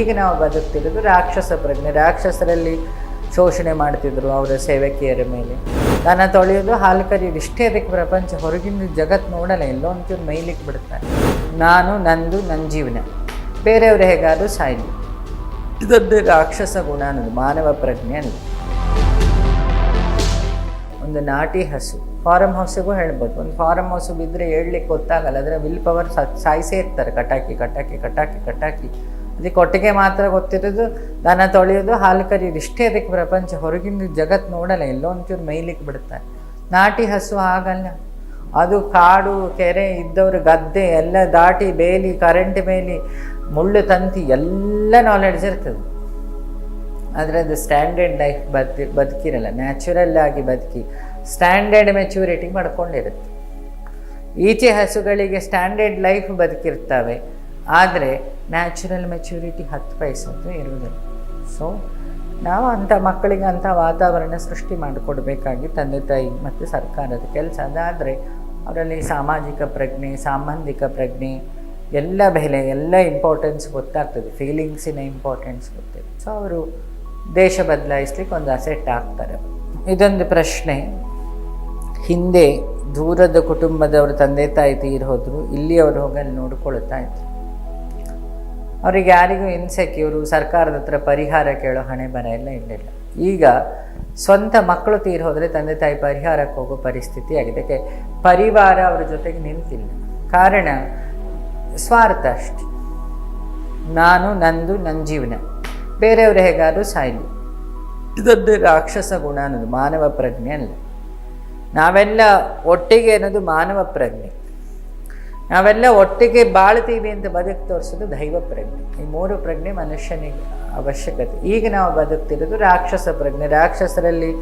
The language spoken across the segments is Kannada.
ಈಗ ನಾವು ಬದುಕ್ತಿರೋದು ರಾಕ್ಷಸ ಪ್ರಜ್ಞೆ. ರಾಕ್ಷಸರಲ್ಲಿ ಶೋಷಣೆ ಮಾಡ್ತಿದ್ರು ಅವರ ಸೇವಕಿಯರ ಮೇಲೆ. ದನ ತೊಳೆಯೋದು ಹಾಲು ಕರೆಯೋದು ಇಷ್ಟೇ. ಅದಕ್ಕೆ ಪ್ರಪಂಚ ಹೊರಗಿನ ಜಗತ್ತು ನೋಡಲ್ಲ. ಎಲ್ಲೋ ಒಂಚೂರು ಮೈಲಿಕ್ಕೆ ಬಿಡ್ತಾರೆ ನಾನು, ನಂದು ನನ್ನ ಜೀವನ. ಬೇರೆಯವರು ಹೇಗಾದರೂ ಸಾಯಲಿ. ಇದೊಂದು ರಾಕ್ಷಸ ಗುಣ ಅನ್ನೋದು, ಮಾನವ ಪ್ರಜ್ಞೆ ಅನ್ನೋದು. ಒಂದು ನಾಟಿ ಹಸು. ಫಾರಮ್ ಹೌಸಿಗೂ ಹೇಳ್ಬೋದು. ಒಂದು ಫಾರಮ್ ಹೌಸು ಬಿದ್ದರೆ ಹೇಳಲಿಕ್ಕೆ ಗೊತ್ತಾಗಲ್ಲ. ಅದರ ವಿಲ್ ಪವರ್ ಸಾಯಿಸೇ ಇರ್ತಾರೆ. ಕಟಾಕಿ ಕಟಾಕಿ ಕಟಾಕಿ ಕಟಾಕಿ. ಅದಕ್ಕೆ ಒಟ್ಟಿಗೆ ಮಾತ್ರ ಗೊತ್ತಿರೋದು, ದನ ತೊಳೆಯೋದು, ಹಾಲು ಕರೆಯೋದು, ಇಷ್ಟೇ ಅದಕ್ಕೆ ಪ್ರಪಂಚ ಹೊರಗಿನ ಜಗತ್ತು ನೋಡಲ್ಲ, ಎಲ್ಲೋ ಒಂಚೂರು ಮೈಲಿಕ್ಕೆ ಬಿಡ್ತಾರೆ ನಾಟಿ ಹಸು ಆಗಲ್ಲ ಅದು ಕಾಡು, ಕೆರೆ ಇದ್ದವರು, ಗದ್ದೆ ಎಲ್ಲ ದಾಟಿ ಬೇಲಿ, ಕರೆಂಟ್ ಮೇಲಿ ಮುಳ್ಳು ತಂತಿ ಎಲ್ಲ ನಾಲೆಡ್ಜ್ ಇರ್ತದೆ. ಆದರೆ ಅದು ಸ್ಟ್ಯಾಂಡರ್ಡ್ ಲೈಫ್ ಬದುಕಿ, ಬದುಕಿರಲ್ಲ ನ್ಯಾಚುರಲ್ ಆಗಿ ಬದುಕಿ ಸ್ಟ್ಯಾಂಡರ್ಡ್ ಮೆಚ್ಯೂರಿಟಿ ಮಾಡ್ಕೊಂಡಿರುತ್ತೆ. ಈಚೆ ಹಸುಗಳಿಗೆ ಸ್ಟ್ಯಾಂಡರ್ಡ್ ಲೈಫ್ ಬದುಕಿರ್ತವೆ. ಆದರೆ ನ್ಯಾಚುರಲ್ ಮೆಚ್ಯೂರಿಟಿ ಹತ್ತು ಪೈಸದ್ದು ಇರುವುದಿಲ್ಲ. ಸೊ ನಾವು ಅಂಥ ಮಕ್ಕಳಿಗೆ ಅಂಥ ವಾತಾವರಣ ಸೃಷ್ಟಿ ಮಾಡಿಕೊಡ್ಬೇಕಾಗಿ ತಂದೆ ತಾಯಿ ಮತ್ತು ಸರ್ಕಾರದ ಕೆಲಸ. ಅದಾದರೆ ಅವರಲ್ಲಿ ಸಾಮಾಜಿಕ ಪ್ರಜ್ಞೆ ಸಾಂಬಂಧಿಕ ಪ್ರಜ್ಞೆ, ಎಲ್ಲ ಬೆಲೆ, ಎಲ್ಲ ಇಂಪಾರ್ಟೆನ್ಸ್ ಗೊತ್ತಾಗ್ತದೆ. ಫೀಲಿಂಗ್ಸಿನ ಇಂಪಾರ್ಟೆನ್ಸ್ ಗೊತ್ತಿದೆ ಸೊ ಅವರು ದೇಶ ಬದಲಾಯಿಸ್ಲಿಕ್ಕೆ ಒಂದು ಅಸೆಟ್ ಆಗ್ತಾರೆ ಇದೊಂದು ಪ್ರಶ್ನೆ. ಹಿಂದೆ ದೂರದ ಕುಟುಂಬದವರು ತಂದೆ ತಾಯಿ ತೀರಿ ಹೋದರು, ಇಲ್ಲಿ ಅವರು ಹೋಗಿ ನೋಡ್ಕೊಳ್ತಾ ಇದ್ರು. ಅವರಿಗೆ ಯಾರಿಗೂ ಇನ್ಸೆಕ್ಯೂರು ಸರ್ಕಾರದ ಹತ್ರ ಪರಿಹಾರ ಕೇಳೋ ಹಣೆ ಬರ ಎಲ್ಲ ಇರಲಿಲ್ಲ ಈಗ ಸ್ವಂತ ಮಕ್ಕಳು ತೀರಿ ಹೋದರೆ ತಂದೆ ತಾಯಿ ಪರಿಹಾರಕ್ಕೆ ಹೋಗೋ ಪರಿಸ್ಥಿತಿ ಆಗಿದೆ. ಯಾಕೆ ಪರಿವಾರ ಅವರ ಜೊತೆಗೆ ನಿಂತಿಲ್ಲ. ಕಾರಣ ಸ್ವಾರ್ಥ ಅಷ್ಟೆ. ನಾನು, ನಂದು ನನ್ನ ಜೀವನ. ಬೇರೆಯವರು ಹೇಗಾದರೂ ಸಾಯಲಿ. ಇದೊಂದು ರಾಕ್ಷಸ ಗುಣ ಅನ್ನೋದು ಮಾನವ ಪ್ರಜ್ಞೆ ಅಲ್ಲ. ನಾವೆಲ್ಲ ಒಟ್ಟಿಗೆ ಅನ್ನೋದು ಮಾನವ ಪ್ರಜ್ಞೆ. ನಾವೆಲ್ಲ ಒಟ್ಟಿಗೆ ಬಾಳ್ತೀವಿ ಅಂತ ಬದುಕು ತೋರಿಸೋದು ದೈವ ಪ್ರಜ್ಞೆ. ಈ ಮೂರು ಪ್ರಜ್ಞೆ ಮನುಷ್ಯನಿಗೆ ಅವಶ್ಯಕತೆ. ಈಗ ನಾವು ಬದುಕ್ತಿರೋದು ರಾಕ್ಷಸ ಪ್ರಜ್ಞೆ. ರಾಕ್ಷಸರಲ್ಲಿ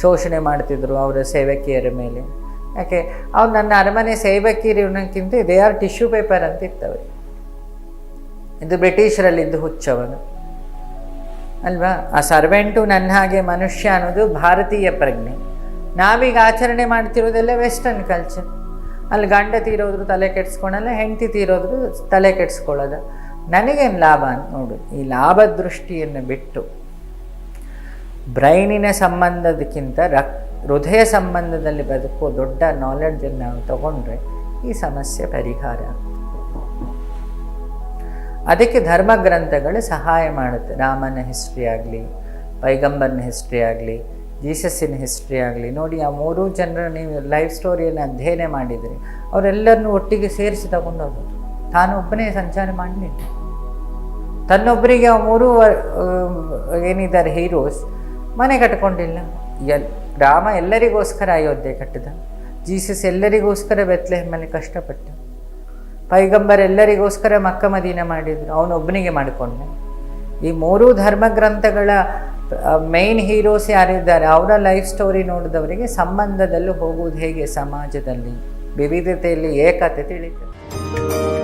ಶೋಷಣೆ ಮಾಡ್ತಿದ್ರು ಅವರ ಸೇವಕಿಯರ ಮೇಲೆ. ಯಾಕೆ? ಅವ್ರು ನನ್ನ ಅರಮನೆ ಸೇವಕಿಯರು ಅನ್ನೋಕ್ಕಿಂತ ದೇ ಆರ್ ಟಿಶ್ಯೂ ಪೇಪರ್ ಅಂತ ಇರ್ತವೆ ಇದು ಬ್ರಿಟಿಷರಲ್ಲಿದ್ದು ಹುಚ್ಚವನು. ಅಲ್ವಾ? ಆ ಸರ್ವೆಂಟು ನನ್ನ ಹಾಗೆ ಮನುಷ್ಯ ಅನ್ನೋದು ಭಾರತೀಯ ಪ್ರಜ್ಞೆ. ನಾವೀಗ ಆಚರಣೆ ಮಾಡ್ತಿರೋದೆಲ್ಲ ವೆಸ್ಟರ್ನ್ ಕಲ್ಚರ್ ಅಲ್ಲಿ ಗಂಡ ತೀರೋದ್ರು ತಲೆ ಕೆಡಿಸ್ಕೊಳಲ್ಲ, ಹೆಂಡತಿ ತೀರೋದ್ರು ತಲೆ ಕೆಡಿಸ್ಕೊಳ್ಳೋದು. ನನಗೇನು ಲಾಭ ಅಂತ ನೋಡು, ಈ ಲಾಭ ದೃಷ್ಟಿಯನ್ನು ಬಿಟ್ಟು ಬ್ರೈನಿನ ಸಂಬಂಧದಕ್ಕಿಂತ ರಕ್, ಹೃದಯ ಸಂಬಂಧದಲ್ಲಿ ಬದುಕೋ ದೊಡ್ಡ ನಾಲೆಡ್ಜನ್ನು ನಾವು ತಗೊಂಡ್ರೆ ಈ ಸಮಸ್ಯೆ ಪರಿಹಾರ ಅದಕ್ಕೆ ಧರ್ಮ ಗ್ರಂಥಗಳು ಸಹಾಯ ಮಾಡುತ್ತೆ. ರಾಮನ ಹಿಸ್ಟ್ರಿ ಆಗಲಿ, ಪೈಗಂಬರ್ನ ಹಿಸ್ಟ್ರಿ ಆಗಲಿ ಜೀಸಸ್ಸಿನ ಹಿಸ್ಟ್ರಿ ಆಗಲಿ, ನೋಡಿ ಆ ಮೂರು ಜನರ ನೀವು ಲೈಫ್ ಸ್ಟೋರಿಯನ್ನು ಅಧ್ಯಯನ ಮಾಡಿದರೆ ಅವರೆಲ್ಲರನ್ನೂ ಒಟ್ಟಿಗೆ ಸೇರಿಸಿ ತಗೊಂಡು ಹೋಗೋದು. ತಾನೊಬ್ಬನೇ ಸಂಚಾರ ಮಾಡಲಿಲ್ಲ. ತನ್ನೊಬ್ಬರಿಗೆ ಆ ಮೂರು ಏನಿದ್ದಾರೆ ಹೀರೋಸ್, ಮನೆ ಕಟ್ಕೊಂಡಿಲ್ಲ. ಎಲ್, ರಾಮ ಎಲ್ಲರಿಗೋಸ್ಕರ ಅಯೋಧ್ಯೆ ಕಟ್ಟಿದ. ಜೀಸಸ್ ಎಲ್ಲರಿಗೋಸ್ಕರ ಬೆತ್ಲೆಹೆಮ್ಮಲ್ಲಿ ಕಷ್ಟಪಟ್ಟ. ಪೈಗಂಬರ್ ಎಲ್ಲರಿಗೋಸ್ಕರ ಮಕ್ಕ ಮದೀನ ಮಾಡಿದ್ರು. ಅವನೊಬ್ಬನಿಗೆ ಮಾಡಿಕೊಂಡೆ. ಈ ಮೂರೂ ಧರ್ಮ ಗ್ರಂಥಗಳ ಮೈನ್ ಹೀರೋಸ್ ಯಾರಿದ್ದಾರೆ? ಅವರ ಲೈಫ್ ಸ್ಟೋರಿ ನೋಡಿದವರಿಗೆ ಸಂಬಂಧದಲ್ಲೂ ಹೋಗುವುದು ಹೇಗೆ ಸಮಾಜದಲ್ಲಿ? ವಿವಿಧತೆಯಲ್ಲಿ ಏಕತೆ ತಿಳಿತದೆ